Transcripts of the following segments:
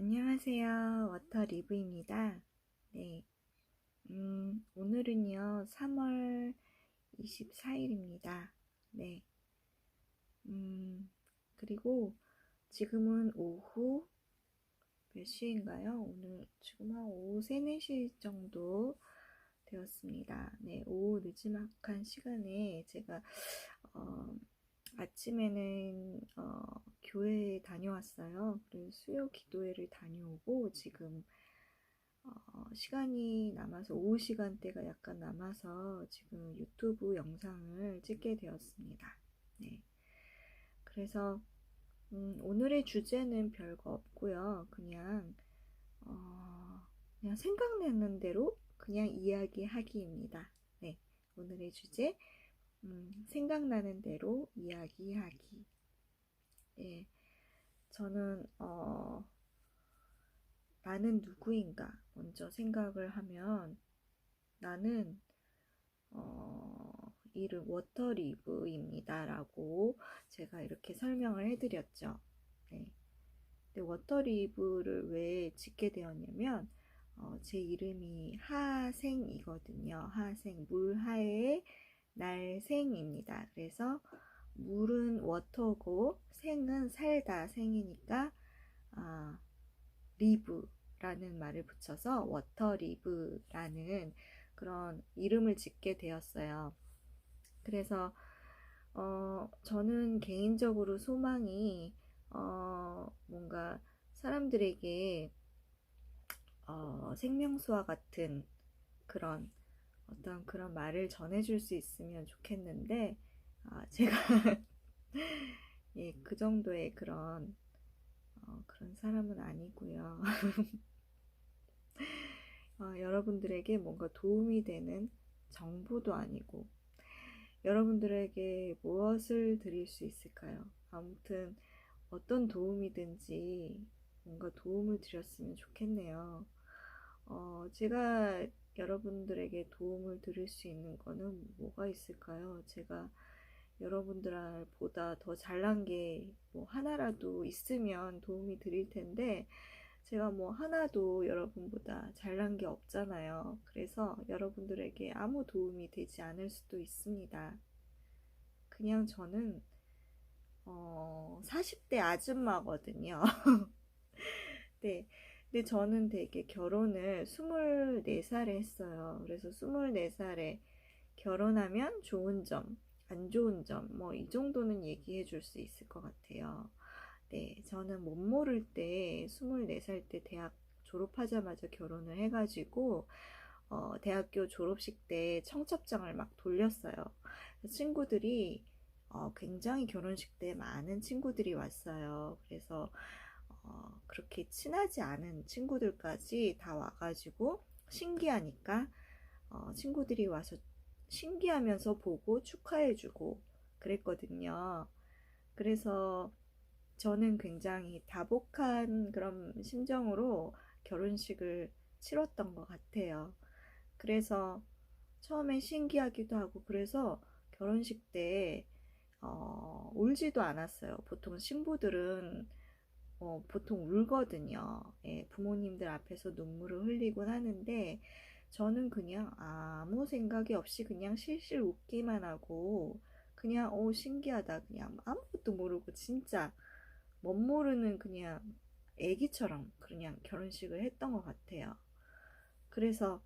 안녕하세요. 워터 리브입니다. 네. 음, 오늘은요, 3월 24일입니다. 네. 음, 그리고 지금은 오후 몇 시인가요? 오늘 지금 한 오후 3, 4시 정도 되었습니다. 네, 오후 늦지막한 시간에 제가, 어, 아침에는 어, 교회에 다녀왔어요. 그래서 수요 기도회를 다녀오고 지금 어, 시간이 남아서 오후 시간대가 약간 남아서 지금 유튜브 영상을 찍게 되었습니다. 네. 그래서 음, 오늘의 주제는 별거 없고요. 그냥 어, 그냥 생각나는 대로 그냥 이야기하기입니다. 네. 오늘의 주제 음, 생각나는 대로 이야기하기. 예, 저는, 어, 나는 누구인가 먼저 생각을 하면 나는, 어, 이름 워터리브입니다. 라고 제가 이렇게 설명을 해드렸죠. 네. 근데 워터리브를 왜 짓게 되었냐면, 어, 제 이름이 하생이거든요. 하생, 물하에 날생입니다. 그래서 물은 워터고 생은 살다 생이니까 아, 리브라는 말을 붙여서 워터리브라는 그런 이름을 짓게 되었어요. 그래서 어, 저는 개인적으로 소망이 어, 뭔가 사람들에게 어, 생명수와 같은 그런 어떤 그런 말을 전해줄 수 있으면 좋겠는데, 아, 제가, 예, 그 정도의 그런, 어, 그런 사람은 아니고요. 어, 여러분들에게 뭔가 도움이 되는 정보도 아니고, 여러분들에게 무엇을 드릴 수 있을까요? 아무튼, 어떤 도움이든지 뭔가 도움을 드렸으면 좋겠네요. 어, 제가 여러분들에게 도움을 드릴 수 있는 거는 뭐가 있을까요? 제가 여러분들보다 더 잘난 게 뭐 하나라도 있으면 도움이 드릴 텐데 제가 뭐 하나도 여러분보다 잘난 게 없잖아요. 그래서 여러분들에게 아무 도움이 되지 않을 수도 있습니다. 그냥 저는 어, 40대 아줌마거든요. 네. 근데 저는 되게 결혼을 24살에 했어요. 그래서 24살에 결혼하면 좋은 점, 안 좋은 점, 뭐 이 정도는 얘기해 줄 수 있을 것 같아요. 네, 저는 못 모를 때 24살 때 대학 졸업하자마자 결혼을 해가지고 어, 대학교 졸업식 때 청첩장을 막 돌렸어요. 친구들이 어, 굉장히 결혼식 때 많은 친구들이 왔어요. 그래서 어, 그렇게 친하지 않은 친구들까지 다 와가지고 신기하니까 어, 친구들이 와서 신기하면서 보고 축하해주고 그랬거든요. 그래서 저는 굉장히 다복한 그런 심정으로 결혼식을 치렀던 것 같아요. 그래서 처음에 신기하기도 하고 그래서 결혼식 때 어, 울지도 않았어요. 보통 신부들은 어, 보통 울거든요. 예, 부모님들 앞에서 눈물을 흘리곤 하는데 저는 그냥 아무 생각이 없이 그냥 실실 웃기만 하고 그냥 오 신기하다 그냥 아무것도 모르고 진짜 멋 모르는 그냥 애기처럼 그냥 결혼식을 했던 것 같아요. 그래서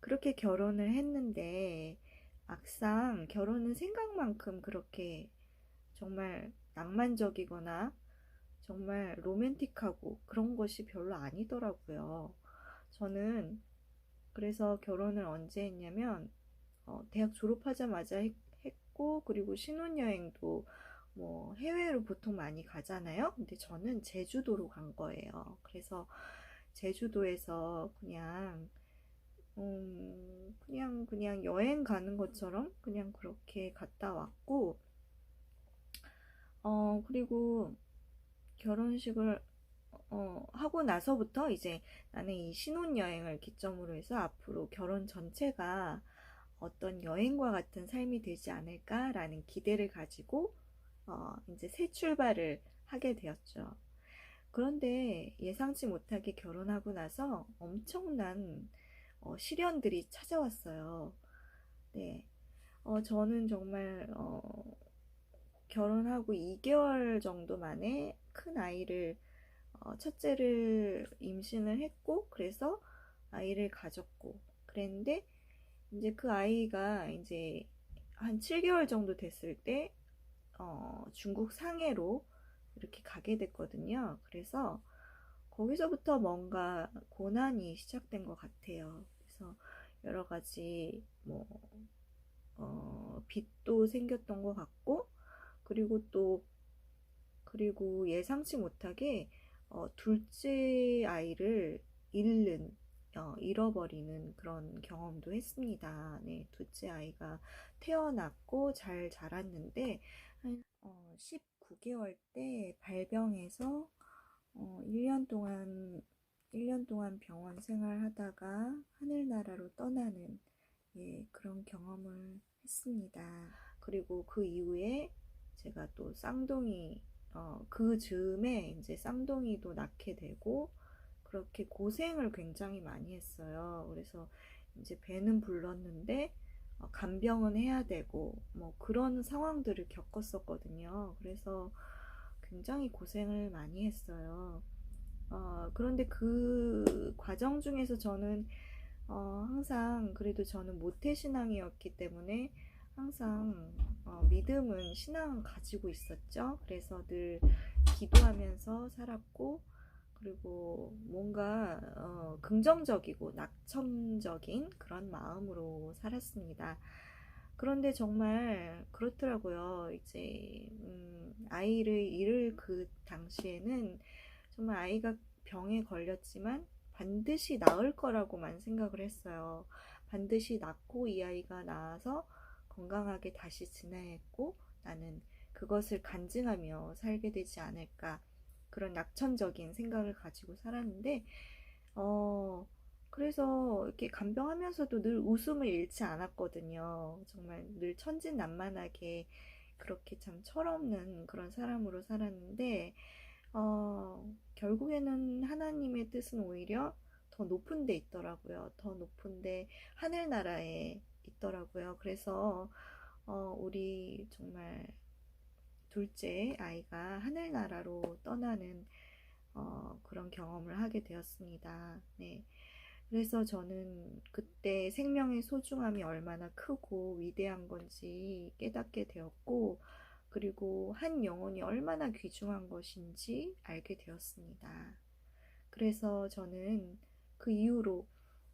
그렇게 결혼을 했는데 막상 결혼은 생각만큼 그렇게 정말 낭만적이거나 정말 로맨틱하고 그런 것이 별로 아니더라고요. 저는 그래서 결혼을 언제 했냐면 어, 대학 졸업하자마자 했, 고 그리고 신혼여행도 뭐 해외로 보통 많이 가잖아요. 근데 저는 제주도로 간 거예요. 그래서 제주도에서 그냥 음, 그냥 그냥 여행 가는 것처럼 그냥 그렇게 갔다 왔고 어 그리고 결혼식을 어, 하고 나서부터 이제 나는 이 신혼여행을 기점으로 해서 앞으로 결혼 전체가 어떤 여행과 같은 삶이 되지 않을까라는 기대를 가지고 어, 이제 새 출발을 하게 되었죠. 그런데 예상치 못하게 결혼하고 나서 엄청난 어, 시련들이 찾아왔어요. 네. 어, 저는 정말 어, 결혼하고 2개월 정도 만에 큰 아이를 어, 첫째를 임신을 했고 그래서 아이를 가졌고 그랬는데 이제 그 아이가 이제 한 7개월 정도 됐을 때 어, 중국 상해로 이렇게 가게 됐거든요. 그래서 거기서부터 뭔가 고난이 시작된 것 같아요. 그래서 여러 가지 뭐 어, 빚도 생겼던 것 같고 그리고 또 그리고 예상치 못하게 어, 둘째 아이를 잃는 어, 잃어버리는 그런 경험도 했습니다. 네, 둘째 아이가 태어났고 잘 자랐는데 한 어, 19개월 때 발병해서 어, 1년 동안 1년 동안 병원 생활하다가 하늘나라로 떠나는 예, 그런 경험을 했습니다. 그리고 그 이후에 제가 또 쌍둥이 어, 그 즈음에 이제 쌍둥이도 낳게 되고 그렇게 고생을 굉장히 많이 했어요. 그래서 이제 배는 불렀는데 어, 간병은 해야 되고 뭐 그런 상황들을 겪었었거든요. 그래서 굉장히 고생을 많이 했어요. 어, 그런데 그 과정 중에서 저는 어, 항상 그래도 저는 모태 신앙이었기 때문에 항상 어, 믿음은 신앙 가지고 있었죠. 그래서 늘 기도하면서 살았고 그리고 뭔가 어, 긍정적이고 낙천적인 그런 마음으로 살았습니다. 그런데 정말 그렇더라고요. 이제 음, 아이를 잃을 그 당시에는 정말 아이가 병에 걸렸지만 반드시 나을 거라고만 생각을 했어요. 반드시 낫고 이 아이가 나아서 건강하게 다시 지내고 나는 그것을 간증하며 살게 되지 않을까 그런 낙천적인 생각을 가지고 살았는데 어 그래서 이렇게 간병하면서도 늘 웃음을 잃지 않았거든요. 정말 늘 천진난만하게 그렇게 참 철없는 그런 사람으로 살았는데 어 결국에는 하나님의 뜻은 오히려 더 높은 데 있더라고요. 더 높은 데 하늘나라에 있더라고요. 그래서 어, 우리 정말 둘째 아이가 하늘나라로 떠나는 어, 그런 경험을 하게 되었습니다. 네. 그래서 저는 그때 생명의 소중함이 얼마나 크고 위대한 건지 깨닫게 되었고, 그리고 한 영혼이 얼마나 귀중한 것인지 알게 되었습니다. 그래서 저는 그 이후로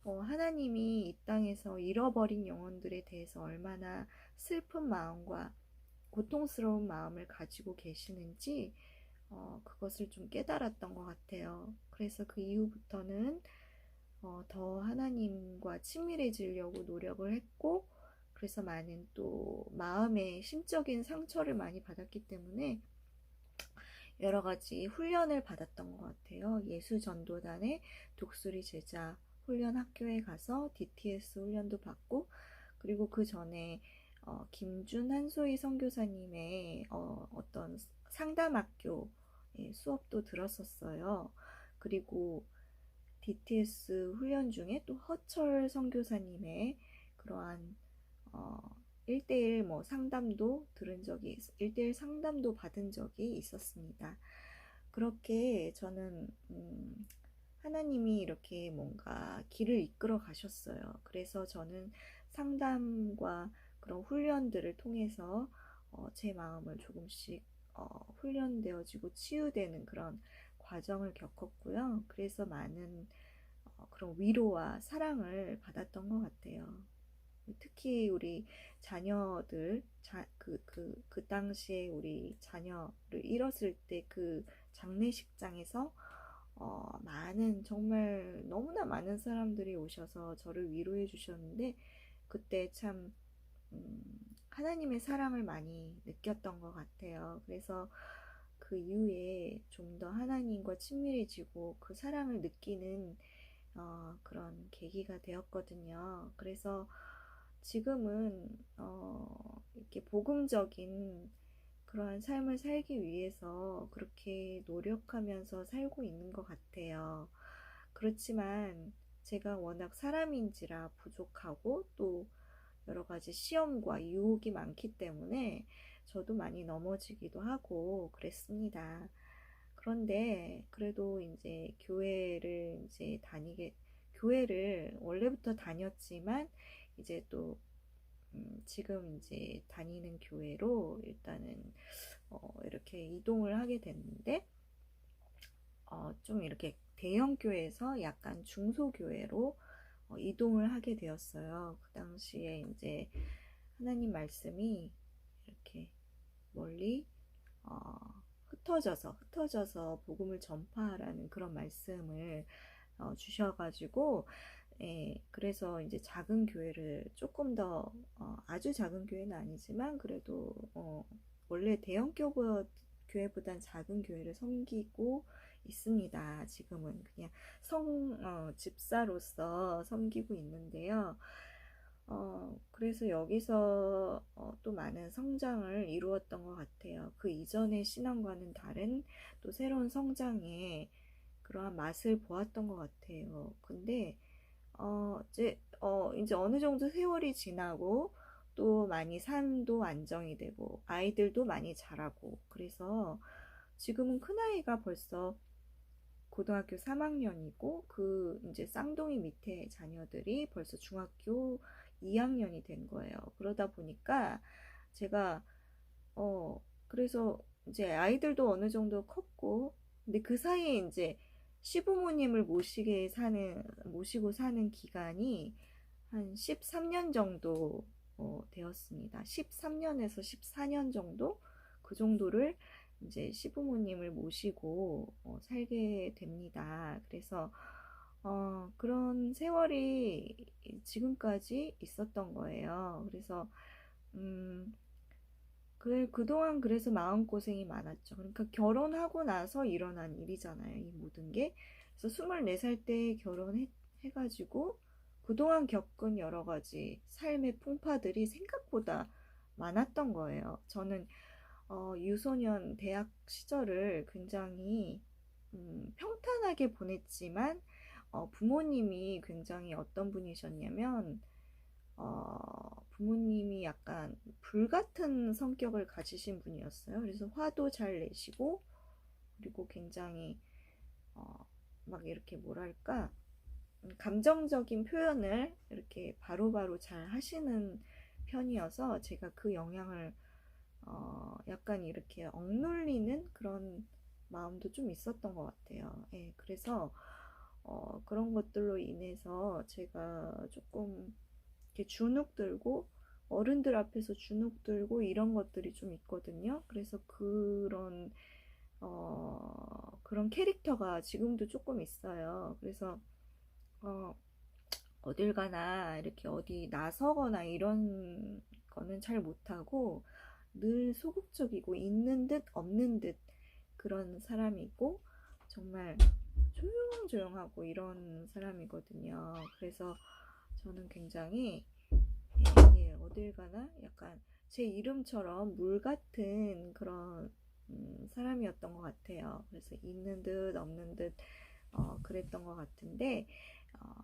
어, 하나님이 이 땅에서 잃어버린 영혼들에 대해서 얼마나 슬픈 마음과 고통스러운 마음을 가지고 계시는지 어, 그것을 좀 깨달았던 것 같아요. 그래서 그 이후부터는 어, 더 하나님과 친밀해지려고 노력을 했고, 그래서 많은 또 마음의 심적인 상처를 많이 받았기 때문에 여러 가지 훈련을 받았던 것 같아요. 예수 전도단의 독수리 제자 훈련 학교에 가서 DTS 훈련도 받고 그리고 그 전에 어, 김준 한소희 선교사님의 어, 어떤 상담학교 수업도 들었었어요. 그리고 DTS 훈련 중에 또 허철 선교사님의 그러한 어, 1대1 뭐 상담도 들은 적이 1대1 상담도 받은 적이 있었습니다. 그렇게 저는 음, 하나님이 이렇게 뭔가 길을 이끌어 가셨어요. 그래서 저는 상담과 그런 훈련들을 통해서 어, 제 마음을 조금씩 어, 훈련되어지고 치유되는 그런 과정을 겪었고요. 그래서 많은 어, 그런 위로와 사랑을 받았던 것 같아요. 특히 우리 자녀들, 자, 그, 그, 그 당시에 우리 자녀를 잃었을 때 그 장례식장에서 어, 많은 정말 너무나 많은 사람들이 오셔서 저를 위로해 주셨는데 그때 참 음, 하나님의 사랑을 많이 느꼈던 것 같아요. 그래서 그 이후에 좀 더 하나님과 친밀해지고 그 사랑을 느끼는 어, 그런 계기가 되었거든요. 그래서 지금은 어, 이렇게 복음적인 그러한 삶을 살기 위해서 그렇게 노력하면서 살고 있는 것 같아요. 그렇지만 제가 워낙 사람인지라 부족하고 또 여러 가지 시험과 유혹이 많기 때문에 저도 많이 넘어지기도 하고 그랬습니다. 그런데 그래도 이제 교회를 이제 다니게, 교회를 원래부터 다녔지만 이제 또 음, 지금 이제 다니는 교회로 일단은 어, 이렇게 이동을 하게 됐는데 어, 좀 이렇게 대형 교회에서 약간 중소 교회로 어, 이동을 하게 되었어요. 그 당시에 이제 하나님 말씀이 이렇게 멀리 어, 흩어져서 흩어져서 복음을 전파하라는 그런 말씀을 어, 주셔가지고 예, 그래서 이제 작은 교회를 조금 더 어, 아주 작은 교회는 아니지만 그래도 어, 원래 대형 교회 교회보단 작은 교회를 섬기고 있습니다. 지금은 그냥 성 어, 집사로서 섬기고 있는데요. 어, 그래서 여기서 어, 또 많은 성장을 이루었던 것 같아요. 그 이전의 신앙과는 다른 또 새로운 성장의 그러한 맛을 보았던 것 같아요. 근데 어, 이제 어, 이제 어느 정도 세월이 지나고 또 많이 삶도 안정이 되고 아이들도 많이 자라고 그래서 지금은 큰아이가 벌써 고등학교 3학년이고 그 이제 쌍둥이 밑에 자녀들이 벌써 중학교 2학년이 된 거예요. 그러다 보니까 제가 어 그래서 이제 아이들도 어느 정도 컸고 근데 그 사이에 이제 시부모님을 모시게 사는 모시고 사는 기간이 한 13년 정도 어, 되었습니다. 13년에서 14년 정도 그 정도를 이제 시부모님을 모시고 어, 살게 됩니다. 그래서 어, 그런 세월이 지금까지 있었던 거예요. 그래서 음, 그, 그동안 그래서 마음고생이 많았죠. 그러니까 결혼하고 나서 일어난 일이잖아요. 이 모든 게. 그래서 24살 때 결혼해가지고 그동안 겪은 여러 가지 삶의 풍파들이 생각보다 많았던 거예요. 저는 어, 유소년 대학 시절을 굉장히 음, 평탄하게 보냈지만 어, 부모님이 굉장히 어떤 분이셨냐면 어, 부모님이 약간 불같은 성격을 가지신 분이었어요. 그래서 화도 잘 내시고 그리고 굉장히 어, 막 이렇게 뭐랄까 음, 감정적인 표현을 이렇게 바로 바로 잘 하시는 편이어서 제가 그 영향을 어, 약간 이렇게 억눌리는 그런 마음도 좀 있었던 것 같아요. 예, 그래서 어, 그런 것들로 인해서 제가 조금 이렇게 주눅 들고 어른들 앞에서 주눅 들고 이런 것들이 좀 있거든요. 그래서 그런 어, 그런 캐릭터가 지금도 조금 있어요. 그래서 어, 어딜 가나 이렇게 어디 나서거나 이런 거는 잘 못하고 늘 소극적이고 있는 듯 없는 듯 그런 사람이고 정말 조용조용하고 이런 사람이거든요. 그래서 저는 굉장히 예, 예, 어딜 가나 약간 제 이름처럼 물 같은 그런 음, 사람이었던 것 같아요. 그래서 있는 듯 없는 듯 어, 그랬던 것 같은데 어,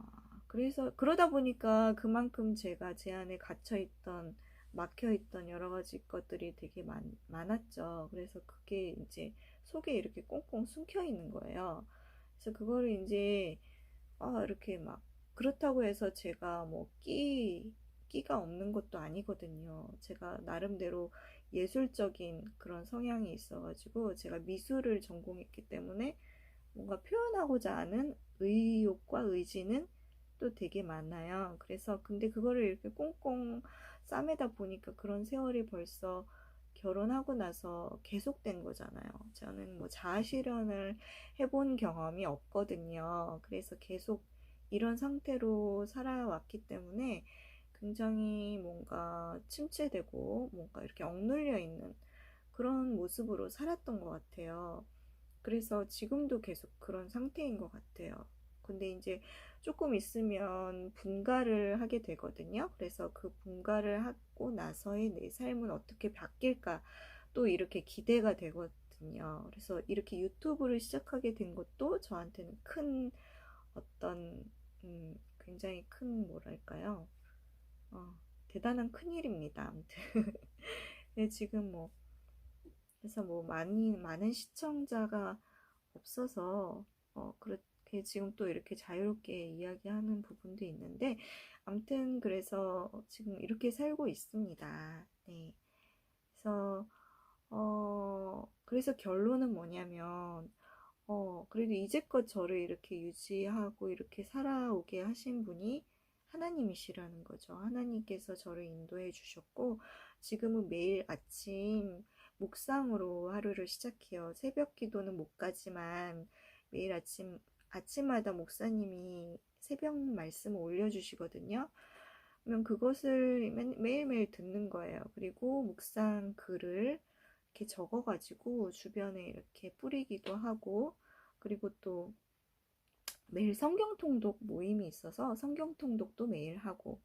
그래서 그러다 보니까 그만큼 제가 제 안에 갇혀 있던 막혀 있던 여러 가지 것들이 되게 많, 많았죠. 그래서 그게 이제 속에 이렇게 꽁꽁 숨겨 있는 거예요. 그래서 그거를 이제 아, 이렇게 막 그렇다고 해서 제가 뭐 끼, 끼가 없는 것도 아니거든요. 제가 나름대로 예술적인 그런 성향이 있어가지고 제가 미술을 전공했기 때문에 뭔가 표현하고자 하는 의욕과 의지는 또 되게 많아요. 그래서 근데 그거를 이렇게 꽁꽁 싸매다 보니까 그런 세월이 벌써 결혼하고 나서 계속된 거잖아요. 저는 뭐 자아실현을 해본 경험이 없거든요. 그래서 계속 이런 상태로 살아왔기 때문에 굉장히 뭔가 침체되고 뭔가 이렇게 억눌려 있는 그런 모습으로 살았던 것 같아요. 그래서 지금도 계속 그런 상태인 것 같아요. 근데 이제 조금 있으면 분가를 하게 되거든요. 그래서 그 분가를 하고 나서의 내 삶은 어떻게 바뀔까 또 이렇게 기대가 되거든요. 그래서 이렇게 유튜브를 시작하게 된 것도 저한테는 큰 어떤 음, 굉장히 큰 뭐랄까요? 어, 대단한 큰일입니다. 아무튼 네, 지금 뭐 그래서 뭐 많이 많은 시청자가 없어서 어, 그렇게 지금 또 이렇게 자유롭게 이야기하는 부분도 있는데 아무튼 그래서 지금 이렇게 살고 있습니다. 네. 그래서 어, 그래서 결론은 뭐냐면 어, 그래도 이제껏 저를 이렇게 유지하고 이렇게 살아오게 하신 분이 하나님이시라는 거죠. 하나님께서 저를 인도해 주셨고, 지금은 매일 아침 묵상으로 하루를 시작해요. 새벽 기도는 못 가지만 매일 아침, 아침마다 목사님이 새벽 말씀을 올려주시거든요. 그러면 그것을 매일매일 듣는 거예요. 그리고 묵상 글을 이렇게 적어가지고 주변에 이렇게 뿌리기도 하고, 그리고 또 매일 성경 통독 모임이 있어서 성경 통독도 매일 하고,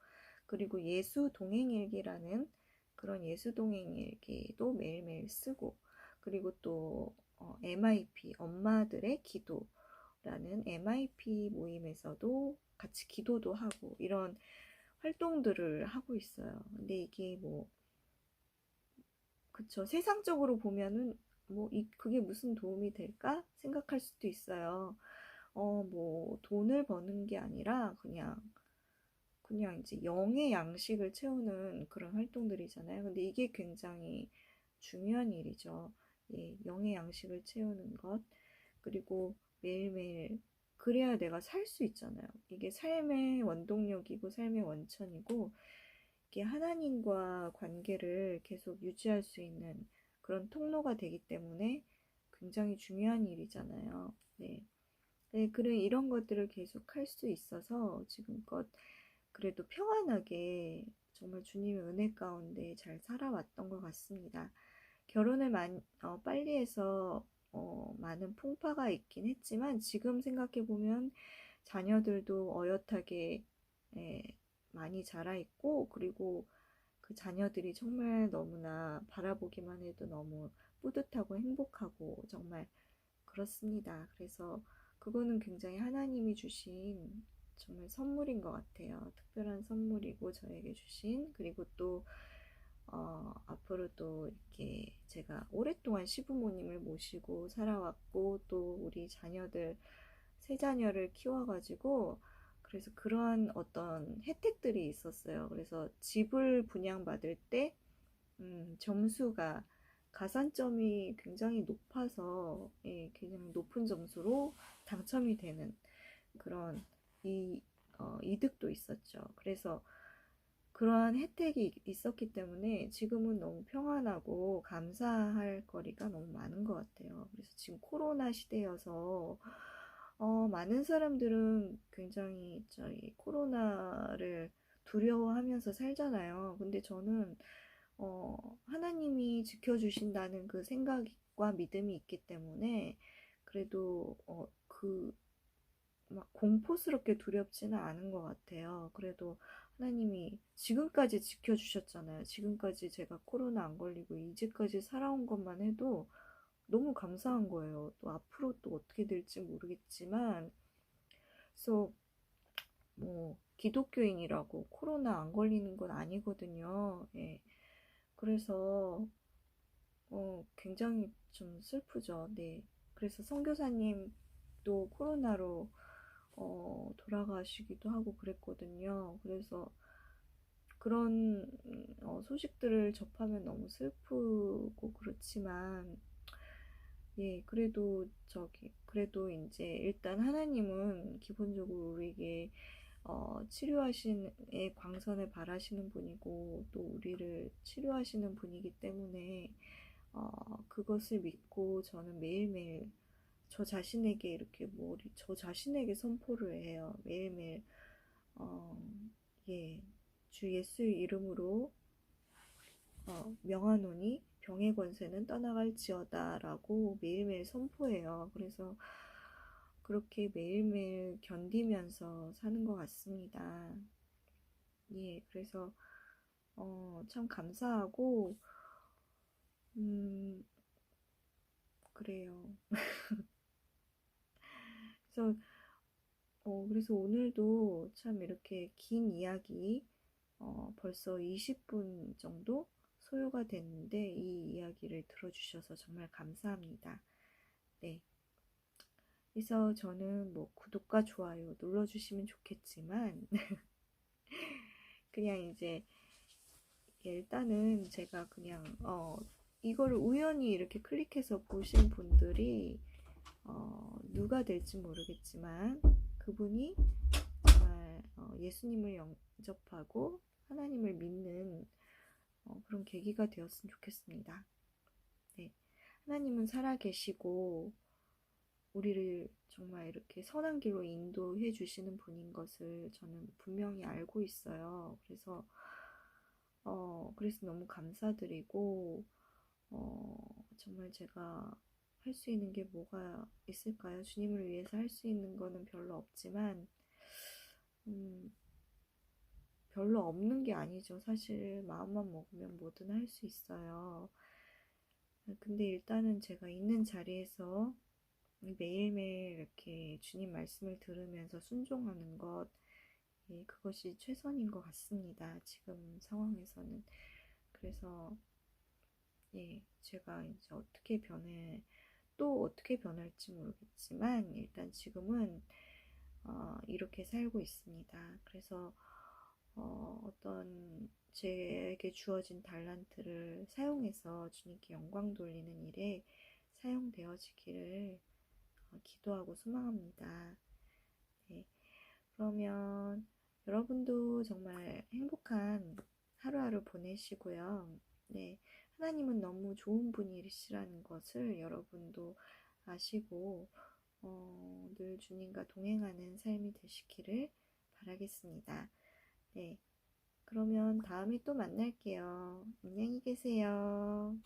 그리고 예수 동행일기라는 그런 예수 동행일기도 매일매일 쓰고, 그리고 또 어, MIP 엄마들의 기도라는 MIP 모임에서도 같이 기도도 하고 이런 활동들을 하고 있어요. 근데 이게 뭐 그쵸 세상적으로 보면은 뭐 이, 그게 무슨 도움이 될까 생각할 수도 있어요. 어, 뭐 돈을 버는 게 아니라 그냥 그냥 이제 영의 양식을 채우는 그런 활동들이잖아요. 근데 이게 굉장히 중요한 일이죠. 예, 영의 양식을 채우는 것. 그리고 매일매일 그래야 내가 살 수 있잖아요. 이게 삶의 원동력이고 삶의 원천이고 이게 하나님과 관계를 계속 유지할 수 있는 그런 통로가 되기 때문에 굉장히 중요한 일이잖아요. 네. 네, 그런 이런 것들을 계속 할 수 있어서 지금껏 그래도 평안하게 정말 주님의 은혜 가운데 잘 살아왔던 것 같습니다. 결혼을 많, 어, 빨리 해서 어, 많은 풍파가 있긴 했지만 지금 생각해 보면 자녀들도 어엿하게 예, 많이 자라 있고 그리고 그 자녀들이 정말 너무나 바라보기만 해도 너무 뿌듯하고 행복하고 정말 그렇습니다. 그래서 그거는 굉장히 하나님이 주신 정말 선물인 것 같아요. 특별한 선물이고 저에게 주신 그리고 또 어, 앞으로 또 이렇게 제가 오랫동안 시부모님을 모시고 살아왔고 또 우리 자녀들 세 자녀를 키워가지고 그래서 그러한 어떤 혜택들이 있었어요. 그래서 집을 분양받을 때 음, 점수가 가산점이 굉장히 높아서 예, 굉장히 높은 점수로 당첨이 되는 그런 이 어, 이득도 있었죠. 그래서 그러한 혜택이 있었기 때문에 지금은 너무 평안하고 감사할 거리가 너무 많은 것 같아요. 그래서 지금 코로나 시대여서 어, 많은 사람들은 굉장히 저희 코로나를 두려워하면서 살잖아요. 근데 저는 어, 하나님이 지켜주신다는 그 생각과 믿음이 있기 때문에 그래도 어, 그 막 공포스럽게 두렵지는 않은 것 같아요. 그래도 하나님이 지금까지 지켜주셨잖아요. 지금까지 제가 코로나 안 걸리고 이제까지 살아온 것만 해도 너무 감사한 거예요. 또 앞으로 또 어떻게 될지 모르겠지만, 그래서 뭐 기독교인이라고 코로나 안 걸리는 건 아니거든요. 예. 그래서 어, 굉장히 좀 슬프죠. 네. 그래서 선교사님도 코로나로 어, 돌아가시기도 하고 그랬거든요. 그래서 그런 어, 소식들을 접하면 너무 슬프고 그렇지만 예, 그래도 저기 그래도 이제 일단 하나님은 기본적으로 우리에게 어, 치료하신의 광선을 바라시는 분이고 또 우리를 치료하시는 분이기 때문에 어, 그것을 믿고 저는 매일매일 저 자신에게 이렇게 뭐저 우 자신에게 선포를 해요. 매일매일 어, 예, 주 예수의 이름으로 어, 명하노니 병의 권세는 떠나갈지어다 라고 매일매일 선포해요. 그래서 그렇게 매일매일 견디면서 사는 것 같습니다. 예, 그래서 어, 참 감사하고 음, 그래요. 그래서, 어, 그래서 오늘도 참 이렇게 긴 이야기, 어, 벌써 20분 정도 소요가 됐는데 이 이야기를 들어주셔서 정말 감사합니다. 네. 그래서 저는 뭐 구독과 좋아요 눌러주시면 좋겠지만, 그냥 이제 일단은 제가 그냥 어 이거를 우연히 이렇게 클릭해서 보신 분들이 어 누가 될지 모르겠지만 그분이 정말 어 예수님을 영접하고 하나님을 믿는 어 그런 계기가 되었으면 좋겠습니다. 네. 하나님은 살아계시고 우리를 정말 이렇게 선한 길로 인도해 주시는 분인 것을 저는 분명히 알고 있어요. 그래서 어, 그래서 너무 감사드리고, 어, 정말 제가 할 수 있는 게 뭐가 있을까요? 주님을 위해서 할 수 있는 거는 별로 없지만, 음, 별로 없는 게 아니죠. 사실 마음만 먹으면 뭐든 할 수 있어요. 근데 일단은 제가 있는 자리에서 매일매일 이렇게 주님 말씀을 들으면서 순종하는 것, 예, 그것이 최선인 것 같습니다. 지금 상황에서는. 그래서, 예, 제가 이제 어떻게 변해, 또 어떻게 변할지 모르겠지만, 일단 지금은, 어, 이렇게 살고 있습니다. 그래서, 어, 어떤 제게 주어진 달란트를 사용해서 주님께 영광 돌리는 일에 사용되어지기를 어, 기도하고 소망합니다. 네. 그러면 여러분도 정말 행복한 하루하루 보내시고요. 네. 하나님은 너무 좋은 분이시라는 것을 여러분도 아시고, 어, 늘 주님과 동행하는 삶이 되시기를 바라겠습니다. 네. 그러면 다음에 또 만날게요. 안녕히 계세요.